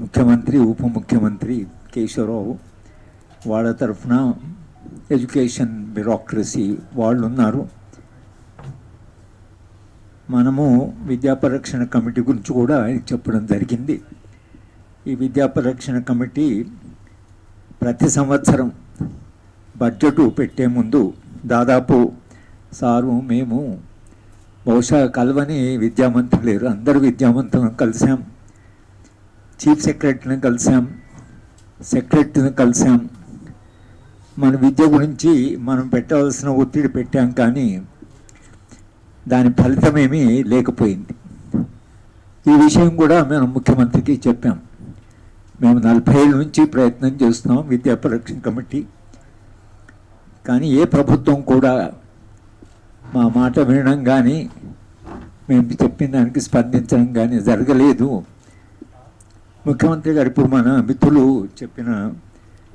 ముఖ్యమంత్రి ఉప ముఖ్యమంత్రి కేశవరావు వాళ్ళ తరఫున ఎడ్యుకేషన్ బ్యూరోక్రసీ వాళ్ళు ఉన్నారు మనము విద్యా పరిరక్షణ కమిటీ గురించి కూడా చెప్పడం జరిగింది. ఈ విద్యా పరిరక్షణ కమిటీ ప్రతి సంవత్సరం బడ్జెట్ పెట్టే ముందు దాదాపు సారు మేము బహుశా కలవని విద్యామంత్రులు లేరు అందరూ విద్యామంత్రులను కలిసాం చీఫ్ సెక్రటరీని కలిసాం సెక్రటరీని కలిసాం మన విద్య గురించి మనం పెట్టవలసిన ఒత్తిడి పెట్టాం కానీ దాని ఫలితమేమీ లేకపోయింది. ఈ విషయం కూడా మేము ముఖ్యమంత్రికి చెప్పాం. మేము నలభై ఏళ్ళ నుంచి ప్రయత్నం చేస్తున్నాం విద్యా పరిరక్షణ కమిటీ. కానీ ఏ ప్రభుత్వం కూడా మా మాట వినడం కానీ మేము చెప్పిన దానికి స్పందించడం కానీ జరగలేదు. ముఖ్యమంత్రి గారు ఇప్పుడు మన మిత్రులు చెప్పిన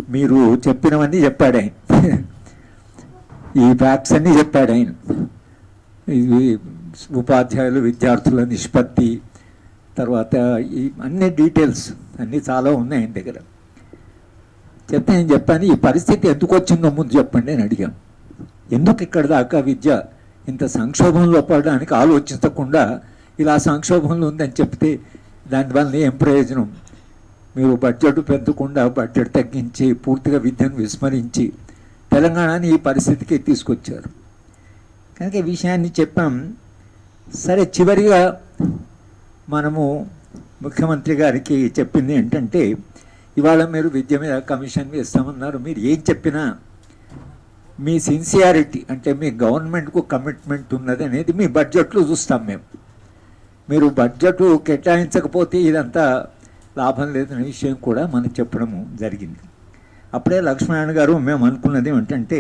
మీరు చెప్పినవన్నీ చెప్పాడు ఆయన. ఈ ఫ్యాక్ట్స్ అన్నీ చెప్పాడు ఆయన. ఇది ఉపాధ్యాయులు విద్యార్థుల నిష్పత్తి తర్వాత ఈ అన్ని డీటెయిల్స్ అన్నీ చాలా ఉన్నాయి ఆయన దగ్గర. చెప్తే నేను చెప్పాను ఈ పరిస్థితి ఎందుకు వచ్చిందో ముందు చెప్పండి అని అడిగాం. ఎందుకు ఇక్కడ దాకా విద్య ఇంత సంక్షోభంలో పడడానికి ఆలోచించకుండా ఇలా సంక్షోభంలో ఉందని చెప్తే దానివల్ల ఏం ప్రయోజనం మీరు బడ్జెట్ పెంచకుండా బడ్జెట్ తగ్గించి పూర్తిగా విద్యను విస్మరించి తెలంగాణని ఈ పరిస్థితికి తీసుకొచ్చారు. కనుక ఈ విషయాన్ని చెప్పాం. సరే చివరిగా మనము ముఖ్యమంత్రి గారికి చెప్పింది ఏంటంటే ఇవాళ మీరు విద్య మీద కమిషన్ వేస్తామన్నారు. మీరు ఏం చెప్పినా మీ సిన్సియారిటీ అంటే మీ గవర్నమెంట్కు కమిట్మెంట్ ఉన్నది అనేది మీ బడ్జెట్లో చూస్తాం మేము. మీరు బడ్జెట్ కేటాయించకపోతే ఇదంతా లాభం లేదనే విషయం కూడా మనం చెప్పడము జరిగింది. అప్పుడే లక్ష్మణారాయణ గారు మేము అనుకున్నది ఏమిటంటే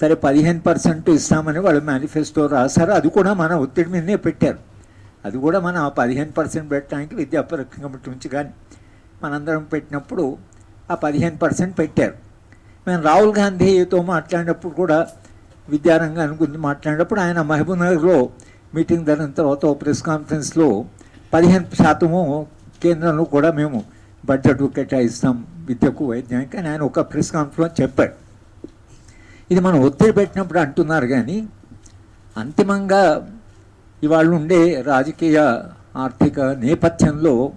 సరే పదిహేను పర్సెంట్ ఇస్తామని వాళ్ళు మేనిఫెస్టో రాశారు అది కూడా మన ఒత్తిడి మీదనే పెట్టారు. అది కూడా మనం ఆ పదిహేను పర్సెంట్ పెట్టడానికి విద్యా కమిటీ నుంచి కానీ మనందరం పెట్టినప్పుడు ఆ పదిహేను పర్సెంట్ పెట్టారు. మేము రాహుల్ గాంధీతో మాట్లాడినప్పుడు కూడా విద్యారంగాన్ని గురించి మాట్లాడినప్పుడు ఆయన మహబూబ్ నగర్లో మీటింగ్ దాని తర్వాత ఓ ప్రెస్ కాన్ఫరెన్స్లో పదిహేను శాతము కేంద్రంలో కూడా మేము బడ్జెట్ కేటాయిస్తాం విద్యకు వైద్యానికి అని ఆయన ఒక ప్రెస్ కాన్ఫరెన్స్ చెప్పాడు. ఇది మనం ఒత్తిడి పెట్టినప్పుడు అంటున్నారు కానీ అంతిమంగా ఇవాళ ఉండే రాజకీయ ఆర్థిక నేపథ్యంలో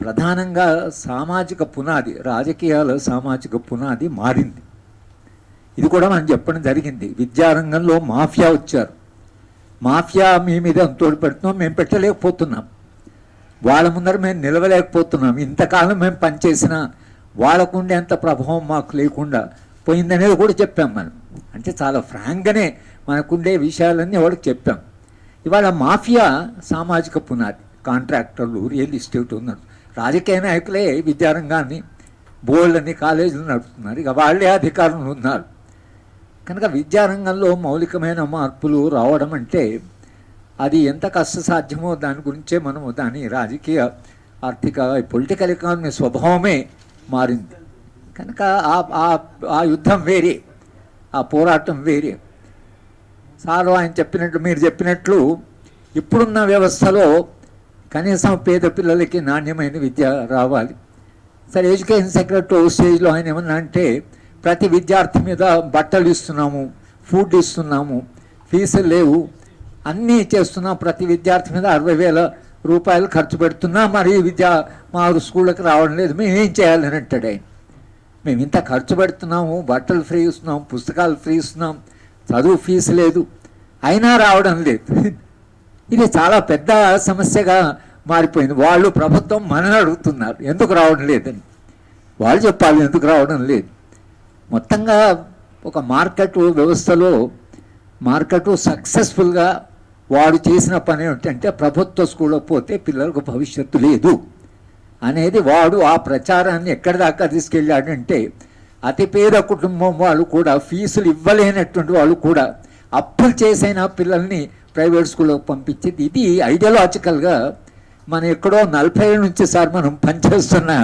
ప్రధానంగా సామాజిక పునాది రాజకీయాల సామాజిక పునాది మారింది. ఇది కూడా మనం చెప్పడం జరిగింది. విద్యారంగంలో మాఫియా వచ్చారు. మాఫియా మీ మీద తోడు పెడుతున్నాం మేము పెట్టలేకపోతున్నాం. వాళ్ళ ముందర మేము నిలవలేకపోతున్నాం. ఇంతకాలం మేము పనిచేసిన వాళ్ళకు ఉండేంత ప్రభావం మాకు లేకుండా పోయిందనేది కూడా చెప్పాం మనం. అంటే చాలా ఫ్రాంక్గానే మనకుండే విషయాలన్నీ వాళ్ళకి చెప్పాం. ఇవాళ మాఫియా సామాజిక పునాది కాంట్రాక్టర్లు రియల్ ఎస్టేట్ ఉన్నారు రాజకీయ నాయకులే విద్యారంగాన్ని బోల్డ్ అని కాలేజీలు నడుపుతున్నారు. ఇక వాళ్ళే అధికారులు ఉన్నారు. కనుక విద్యారంగంలో మౌలికమైన మార్పులు రావడం అంటే అది ఎంత కష్టసాధ్యమో దాని గురించే మనము దాని రాజకీయ ఆర్థిక పొలిటికల్ ఎకానమీ స్వభావమే మారింది. కనుక ఆ ఆ- యుద్ధం వేరే ఆ పోరాటం వేరే. సార్ ఆయన చెప్పినట్లు మీరు చెప్పినట్లు ఇప్పుడున్న వ్యవస్థలో కనీసం పేద పిల్లలకి నాణ్యమైన విద్య రావాలి. సరే ఎడ్యుకేషన్ సెక్రటరీ స్టేజ్లో ఆయన ఏమన్నా అంటే ప్రతి విద్యార్థి మీద బట్టలు ఇస్తున్నాము ఫుడ్ ఇస్తున్నాము ఫీజులు లేవు. అన్నీ చేస్తున్నాం ప్రతి విద్యార్థి మీద అరవై వేల రూపాయలు ఖర్చు పెడుతున్నా మరి విద్య మా స్కూళ్ళకి రావడం లేదు. మేము ఏం చేయాలని అంటాడు ఆయన. మేము ఇంత ఖర్చు పెడుతున్నాము బట్టలు ఫ్రీ ఇస్తున్నాం పుస్తకాలు ఫ్రీ ఇస్తున్నాం చదువు ఫీజు లేదు. అయినా రావడం లేదు. ఇది చాలా పెద్ద సమస్యగా మారిపోయింది. వాళ్ళు ప్రభుత్వం మనని అడుగుతున్నారు. ఎందుకు రావడం లేదని. వాళ్ళు చెప్పాలి ఎందుకు రావడం లేదు. మొత్తంగా ఒక మార్కెట్ వ్యవస్థలో మార్కెట్ సక్సెస్ఫుల్గా వాడు చేసిన పని ఏంటంటే ప్రభుత్వ స్కూల్లో పోతే పిల్లలకు భవిష్యత్తు లేదు అనేది వాడు ఆ ప్రచారాన్ని ఎక్కడి దాకా తీసుకెళ్ళాడంటే అతి పేద కుటుంబం వాళ్ళు కూడా ఫీజులు ఇవ్వలేనటువంటి వాళ్ళు కూడా అప్పులు చేసైన పిల్లల్ని ప్రైవేట్ స్కూల్లోకి పంపించేది ఇది ఐడియాలజికల్గా మనం ఎక్కడో నలభై నుంచి సార్ మనం పనిచేస్తున్నా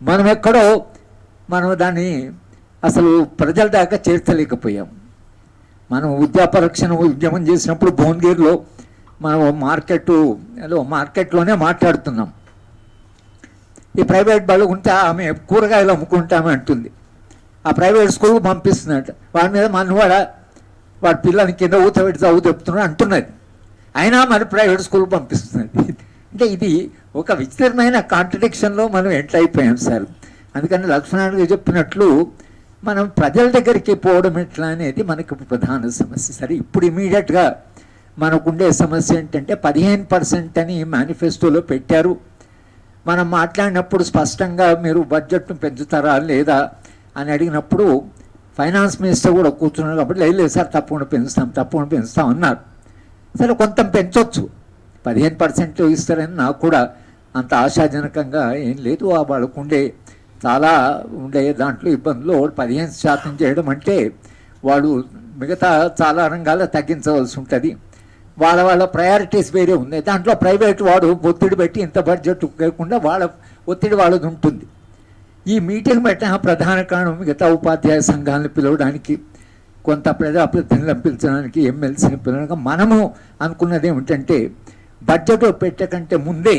మనం ఎక్కడో మనం దాన్ని అసలు ప్రజల దాకా చేర్చలేకపోయాం. మనం విద్యాపరక్షణ ఉద్యమం చేసినప్పుడు భువనగిరిలో మనం మార్కెట్ మార్కెట్లోనే మాట్లాడుతున్నాం. ఈ ప్రైవేట్ బళ్ళు ఉంటే ఆమె కూరగాయలు అమ్ముకుంటామే అంటుంది. ఆ ప్రైవేట్ స్కూల్కి పంపిస్తున్నట్టు వాడి మీద మనవాడ వాడి పిల్లని కింద ఊతబెట్టి చదువు చెప్తున్నాడు అంటున్నది. అయినా మరి ప్రైవేట్ స్కూల్ పంపిస్తున్నది. అంటే ఇది ఒక విచిత్రమైన కాంట్రడిక్షన్లో మనం ఎంటర్ అయిపోయాం సార్. అందుకని లక్ష్మణ్ గారు చెప్పినట్లు మనం ప్రజల దగ్గరికి పోవడం ఎట్లా అనేది మనకు ప్రధాన సమస్య. సరే ఇప్పుడు ఇమీడియట్గా మనకుండే సమస్య ఏంటంటే పదిహేను పర్సెంట్ అని మేనిఫెస్టోలో పెట్టారు. మనం మాట్లాడినప్పుడు స్పష్టంగా మీరు బడ్జెట్ను పెంచుతారా లేదా అని అడిగినప్పుడు ఫైనాన్స్ మినిస్టర్ కూడా కూర్చున్నారు కాబట్టి లేదు లేదు సార్ తప్పకుండా పెంచుతాం తప్పకుండా పెంచుతాం అన్నారు. సరే కొంత పెంచవచ్చు పదిహేను పర్సెంట్ ఇస్తారని నాకు కూడా అంత ఆశాజనకంగా ఏం లేదు. ఆ చాలా ఉండే దాంట్లో ఇబ్బందులు పదిహేను శాతం చేయడం అంటే వాళ్ళు మిగతా చాలా రంగాల్లో తగ్గించవలసి ఉంటుంది. వాళ్ళ వాళ్ళ ప్రయారిటీస్ వేరే ఉన్నాయి. దాంట్లో ప్రైవేట్ వాడు ఒత్తిడి పెట్టి ఇంత బడ్జెట్ కాకుండా వాళ్ళ ఒత్తిడి వాళ్ళది ఉంటుంది. ఈ మీటింగ్ పెట్టిన ప్రధాన కారణం మిగతా ఉపాధ్యాయ సంఘాలను పిలవడానికి కొంత ప్రజాప్రతినిధులను పిలిచడానికి ఎమ్మెల్సీని పిలవడానికి. మనము అనుకున్నది ఏమిటంటే బడ్జెట్ పెట్టకంటే ముందే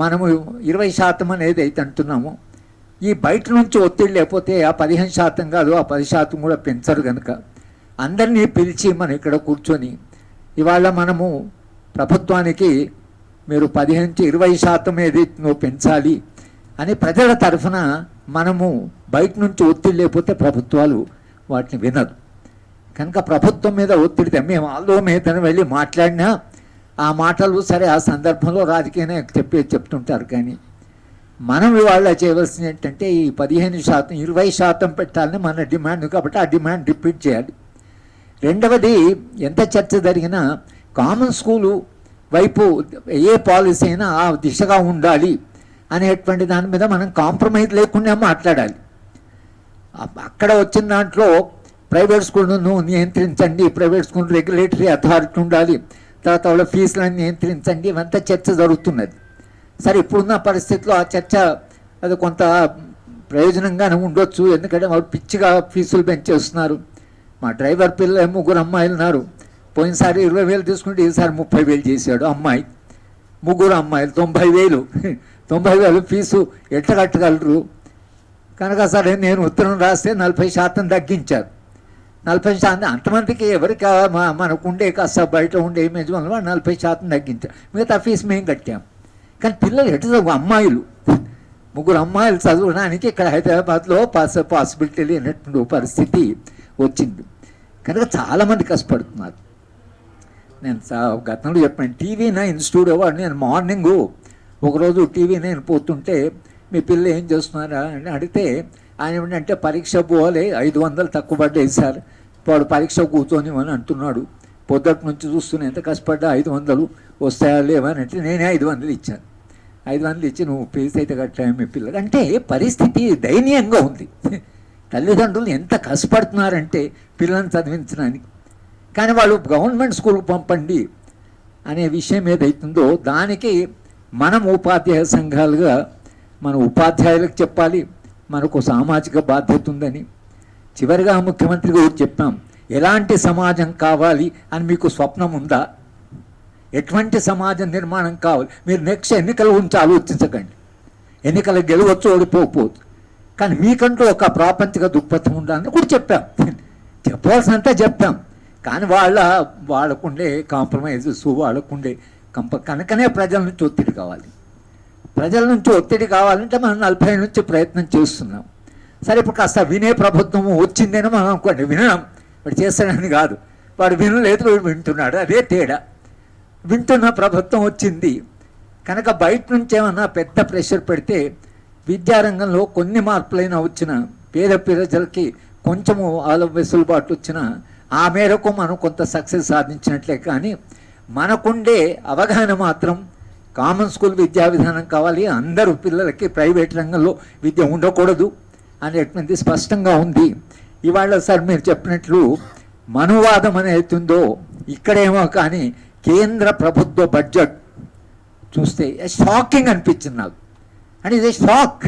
మనము ఇరవై శాతం అనేది అయితే అంటున్నాము. ఈ బయట నుంచి ఒత్తిడి లేకపోతే ఆ పదిహేను శాతం కాదు ఆ పది శాతం కూడా పెంచరు కనుక అందరినీ పిలిచి మనం ఇక్కడ కూర్చొని ఇవాళ మనము ప్రభుత్వానికి మీరు పదిహేను నుంచి ఇరవై శాతం ఏది నువ్వు పెంచాలి అని ప్రజల తరఫున మనము బయట నుంచి ఒత్తిడి లేకపోతే ప్రభుత్వాలు వాటిని వినరు. కనుక ప్రభుత్వం మీద ఒత్తిడితే మేము ఆలో మీదని వెళ్ళి మాట్లాడినా ఆ మాటలు సరే ఆ సందర్భంలో రాజకీయ చెప్పే చెప్తుంటారు కానీ మనం ఇవాళ చేయవలసింది ఏంటంటే ఈ పదిహేను శాతం ఇరవై శాతం పెట్టాలని మన డిమాండ్ కాబట్టి ఆ డిమాండ్ రిపీట్ చేయాలి. రెండవది ఎంత చర్చ జరిగినా కామన్ స్కూలు వైపు ఏ పాలసీ అయినా ఆ దిశగా ఉండాలి అనేటువంటి దాని మీద మనం కాంప్రమైజ్ లేకుండా మాట్లాడాలి. అక్కడ వచ్చిన దాంట్లో ప్రైవేట్ స్కూల్ను నియంత్రించండి ప్రైవేట్ స్కూల్ రెగ్యులేటరీ అథారిటీ ఉండాలి తర్వాత వాళ్ళ ఫీజులను నియంత్రించండి ఇవంతా చర్చ జరుగుతున్నది. సరే ఇప్పుడున్న పరిస్థితిలో ఆ చర్చ అది కొంత ప్రయోజనంగానే ఉండొచ్చు. ఎందుకంటే వాళ్ళు పిచ్చిగా ఫీజులు పెంచేస్తున్నారు. మా డ్రైవర్ పిల్ల ముగ్గురు అమ్మాయిలు ఉన్నారు. పోయినసారి ఇరవై వేలు తీసుకుంటే ఈసారి ముప్పై వేలు చేశాడు అమ్మాయి. ముగ్గురు అమ్మాయిలు తొంభై వేలు. తొంభై వేలు ఫీజు ఎట్ట కట్టగలరు కనుక సరే నేను ఉత్తరం రాస్తే నలభై శాతం తగ్గించారు. నలభై శాతం అంతమందికి ఎవరికి మనకుండే మా- మనకు ఉండే కాస్త బయట ఉండే ఇమేజ్ వల్ల నలభై శాతం తగ్గించారు. మిగతా ఫీజు మేము కట్టాం. కానీ పిల్లలు ఎటు చదువు? అమ్మాయిలు. ముగ్గురు అమ్మాయిలు చదవడానికి ఇక్కడ హైదరాబాద్లో పాస్ పాసిబిలిటీ లేనటువంటి పరిస్థితి వచ్చింది. కనుక చాలామంది కష్టపడుతున్నారు. నేను గతంలో చెప్పాను టీవీ నైన్ స్టూడియో వాడు నేను మార్నింగు ఒకరోజు టీవీ నైన్ పోతుంటే మీ పిల్ల ఏం చేస్తున్నారా అని అడిగితే ఆయన ఏంటంటే పరీక్ష పోవాలి ఐదు వందలు తక్కువ పడ్డేసారు వాడు పరీక్ష కూర్చొని అని అంటున్నాడు. పొద్దుటి నుంచి చూస్తున్నా ఎంత కష్టపడ్డా ఐదు వందలు వస్తాయా లేవా అని అంటే నేనే ఐదు వందలు ఇచ్చాను. ఐదు వందలు ఇచ్చి నువ్వు ఫీజు అయితే కట్టావు మీ పిల్లలు. అంటే పరిస్థితి దయనీయంగా ఉంది. తల్లిదండ్రులు ఎంత కష్టపడుతున్నారంటే పిల్లల్ని చదివించడానికి. కానీ వాళ్ళు గవర్నమెంట్ స్కూల్కి పంపండి అనే విషయం ఏదైతుందో దానికి మనం ఉపాధ్యాయ సంఘాలుగా మన ఉపాధ్యాయులకు చెప్పాలి. మనకు సామాజిక బాధ్యత ఉందని. చివరిగా ముఖ్యమంత్రి గారు చెప్పాం ఎలాంటి సమాజం కావాలి అని మీకు స్వప్నం ఉందా? ఎటువంటి సమాజ నిర్మాణం కావాలి మీరు నెక్స్ట్ ఎన్నికలు ఉంచి ఆలోచించకండి ఎన్నికలు గెలవచ్చు ఓడిపోకపోవచ్చు కానీ మీకంటూ ఒక ప్రాపంచిక దృక్పథం ఉండాలని కూడా చెప్పాం. చెప్పవలసినంత చెప్పాం. కానీ వాళ్ళ వాళ్ళకుండే కాంప్రమైజెస్ వాళ్ళకుండే కంప కనుకనే ప్రజల నుంచి ఒత్తిడి కావాలి. ప్రజల నుంచి ఒత్తిడి కావాలంటే మనం నలభై నుంచి ప్రయత్నం చేస్తున్నాం. సరే ఇప్పుడు కాస్త వినే ప్రభుత్వం వచ్చిందని మనం అనుకోండి వినడం. వాడు చేస్తాడని కాదు. వాడు వినలేదు వింటున్నాడు. అదే తేడా. వింటున్న ప్రభుత్వం వచ్చింది. కనుక బయట నుంచి ఏమన్నా పెద్ద ప్రెషర్ పెడితే విద్యారంగంలో కొన్ని మార్పులైనా వచ్చిన పేద ప్రజలకి కొంచెము ఆలో వెసులుబాటు వచ్చిన ఆ మేరకు మనం కొంత సక్సెస్ సాధించినట్లే కానీ మనకుండే అవగాహన మాత్రం కామన్ స్కూల్ విద్యా విధానం కావాలి అందరూ పిల్లలకి ప్రైవేట్ రంగంలో విద్య ఉండకూడదు అనేటువంటిది స్పష్టంగా ఉంది. ఇవాళ సార్ మీరు చెప్పినట్లు మనువాదం అనేది ఉందో ఇక్కడేమో కానీ కేంద్ర ప్రభుత్వ బడ్జెట్ చూస్తే షాకింగ్ అనిపించింది నాకు. అండ్ ఇది షాక్.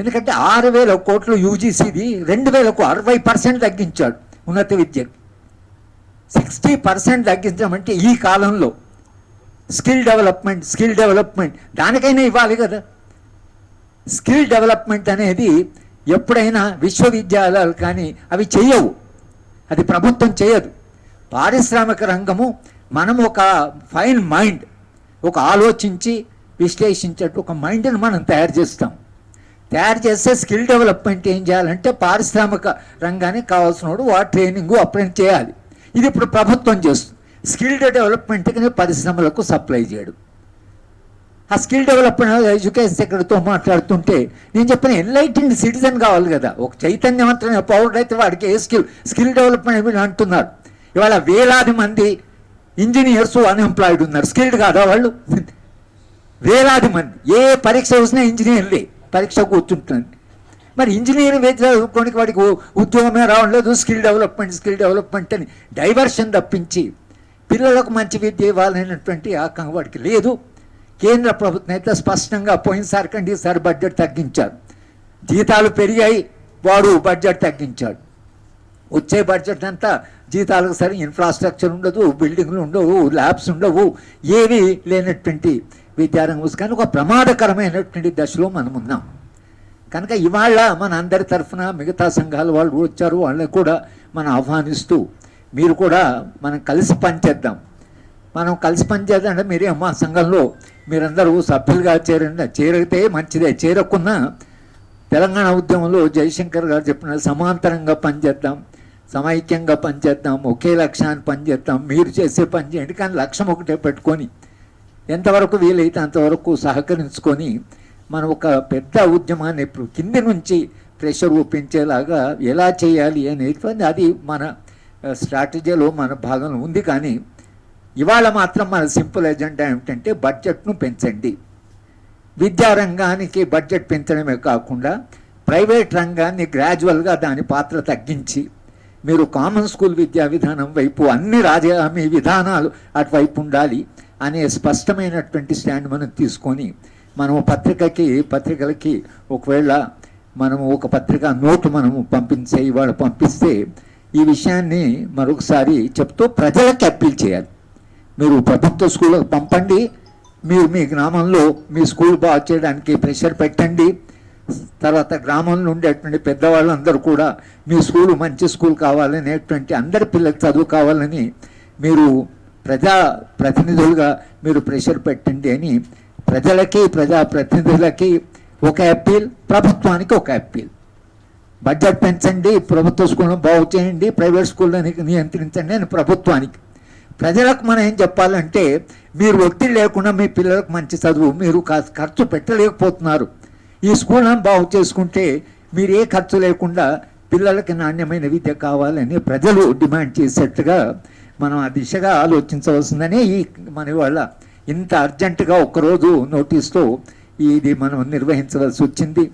ఎందుకంటే ఆరు వేల కోట్లు యూజీసీది రెండు వేలకు అరవై పర్సెంట్ తగ్గించాడు ఉన్నత విద్య. సిక్స్టీ పర్సెంట్ తగ్గించడం అంటే ఈ కాలంలో స్కిల్ డెవలప్మెంట్ స్కిల్ డెవలప్మెంట్ దానికైనా ఇవ్వాలి కదా. స్కిల్ డెవలప్మెంట్ అనేది ఎప్పుడైనా విశ్వవిద్యాలయాలు కానీ అవి చేయవు. అది ప్రభుత్వం చేయదు. పారిశ్రామిక రంగము మనం ఒక ఫైన్ మైండ్ ఒక ఆలోచించి విశ్లేషించేట్టు ఒక మైండ్ని మనం తయారు చేస్తాం. తయారు చేస్తే స్కిల్ డెవలప్మెంట్ ఏం చేయాలంటే పారిశ్రామిక రంగానికి కావాల్సిన వాడు వాడు ట్రైనింగ్ అప్లై చేయాలి. ఇది ఇప్పుడు ప్రభుత్వం చేస్తుంది. స్కిల్ డెవలప్మెంట్కి పరిశ్రమలకు సప్లై చేయడం. ఆ స్కిల్ డెవలప్మెంట్ ఎడ్యుకేషన్ సెక్రటరీతో మాట్లాడుతుంటే నేను చెప్పిన ఎన్లైటెండ్ సిటిజన్ కావాలి కదా. ఒక చైతన్యవంతమైన పౌరుడు అయితే వాడికి ఏ స్కిల్ స్కిల్ డెవలప్మెంట్ అంటున్నారు ఇవాళ వేలాది మంది ఇంజనీర్స్ అన్ఎంప్లాయిడ్ ఉన్నారు. స్కిల్డ్ కాదా వాళ్ళు? వేలాది మంది. ఏ పరీక్ష వచ్చినా ఇంజనీర్లే పరీక్ష కూర్చుంటుంది. మరి ఇంజనీర్ చదువుకోనికి వాడికి ఉద్యోగమే రావడం లేదు స్కిల్ డెవలప్మెంట్ స్కిల్ డెవలప్మెంట్ అని డైవర్షన్ తప్పించి పిల్లలకు మంచి విద్య ఇవ్వాలనేటువంటి ఆకాంక్ష వాడికి లేదు. కేంద్ర ప్రభుత్వం అయితే స్పష్టంగా పోయినసారి కంటే ఈసారి బడ్జెట్ తగ్గించారు. జీతాలు పెరిగాయి. వాడు బడ్జెట్ తగ్గించాడు. వచ్చే బడ్జెట్ అంతా జీతాలకు సరి ఇన్ఫ్రాస్ట్రక్చర్ ఉండదు బిల్డింగ్లు ఉండవు ల్యాబ్స్ ఉండవు ఏవి లేనటువంటి విద్యారంగం కానీ ఒక ప్రమాదకరమైనటువంటి దశలో మనం ఉన్నాం. కనుక ఇవాళ మన అందరి తరఫున మిగతా సంఘాల వాళ్ళు వచ్చారు వాళ్ళని కూడా మనం ఆహ్వానిస్తూ మీరు కూడా మనం కలిసి పనిచేద్దాం. మనం కలిసి పనిచేద్దాం అంటే మీరే మా సంఘంలో మీరందరూ సభ్యులుగా చేరండి. చేరితే మంచిదే. చేరకున్నా తెలంగాణ ఉద్యమంలో జయశంకర్ గారు చెప్పిన సమాంతరంగా పనిచేద్దాం. సమైక్యంగా పనిచేద్దాం ఒకే లక్ష్యాన్ని పనిచేద్దాం మీరు చేసే పని చేయండి. కానీ లక్ష్యం ఒకటే పెట్టుకొని ఎంతవరకు వీలైతే అంతవరకు సహకరించుకొని మనం ఒక పెద్ద ఉద్యమాన్ని ఇప్పుడు కింది నుంచి ప్రెషర్ ఒప్పించేలాగా ఎలా చేయాలి అనేటువంటి అది మన స్ట్రాటజీలో మన భాగంలో ఉంది. కానీ ఇవాళ మాత్రం మన సింపుల్ ఎజెండా ఏమిటంటే బడ్జెట్ను పెంచండి. విద్యారంగానికి బడ్జెట్ పెంచడమే కాకుండా ప్రైవేట్ రంగాన్ని గ్రాడ్యువల్గా దాని పాత్ర తగ్గించి మీరు కామన్ స్కూల్ విద్యా విధానం వైపు అన్ని రాజధాని విధానాలు అటువైపు ఉండాలి అనే స్పష్టమైనటువంటి స్టాండ్ మనం తీసుకొని మనము పత్రికకి పత్రికలకి ఒకవేళ మనము ఒక పత్రిక నోటు మనము పంపించే ఇవాళ పంపిస్తే ఈ విషయాన్ని మరొకసారి చెప్తూ ప్రజలకు అప్పీల్ చేయాలి. మీరు ప్రభుత్వ స్కూళ్ళకు పంపండి మీరు మీ గ్రామంలో మీ స్కూల్ బాగు చేయడానికి ప్రెషర్ పెట్టండి తర్వాత గ్రామంలో ఉండేటువంటి పెద్దవాళ్ళందరూ కూడా మీ స్కూల్ మంచి స్కూల్ కావాలనేటువంటి అందరి పిల్లలకు చదువు కావాలని మీరు ప్రజా ప్రతినిధులుగా మీరు ప్రెషర్ పెట్టండి అని ప్రజలకి ప్రజా ప్రతినిధులకి ఒక అప్పీల్ ప్రభుత్వానికి ఒక అప్పీల్. బడ్జెట్ పెంచండి ప్రభుత్వ స్కూళ్ళను బాగు చేయండి ప్రైవేట్ స్కూళ్ళని నియంత్రించండి అని ప్రభుత్వానికి. ప్రజలకు మనం ఏం చెప్పాలంటే మీరు ఒత్తిడి లేకుండా మీ పిల్లలకు మంచి చదువు మీరు ఖర్చు పెట్టలేకపోతున్నారు. ఈ స్కూళ్ళను బాగు చేసుకుంటే మీరు ఏ ఖర్చు లేకుండా పిల్లలకి నాణ్యమైన విద్య కావాలని ప్రజలు డిమాండ్ చేసేట్టుగా మనం ఆ దిశగా ఆలోచించవలసిందని ఈ మన వాళ్ళ ఇంత అర్జెంటుగా ఒక్కరోజు నోటీస్తో ఇది మనం నిర్వహించవలసి వచ్చింది.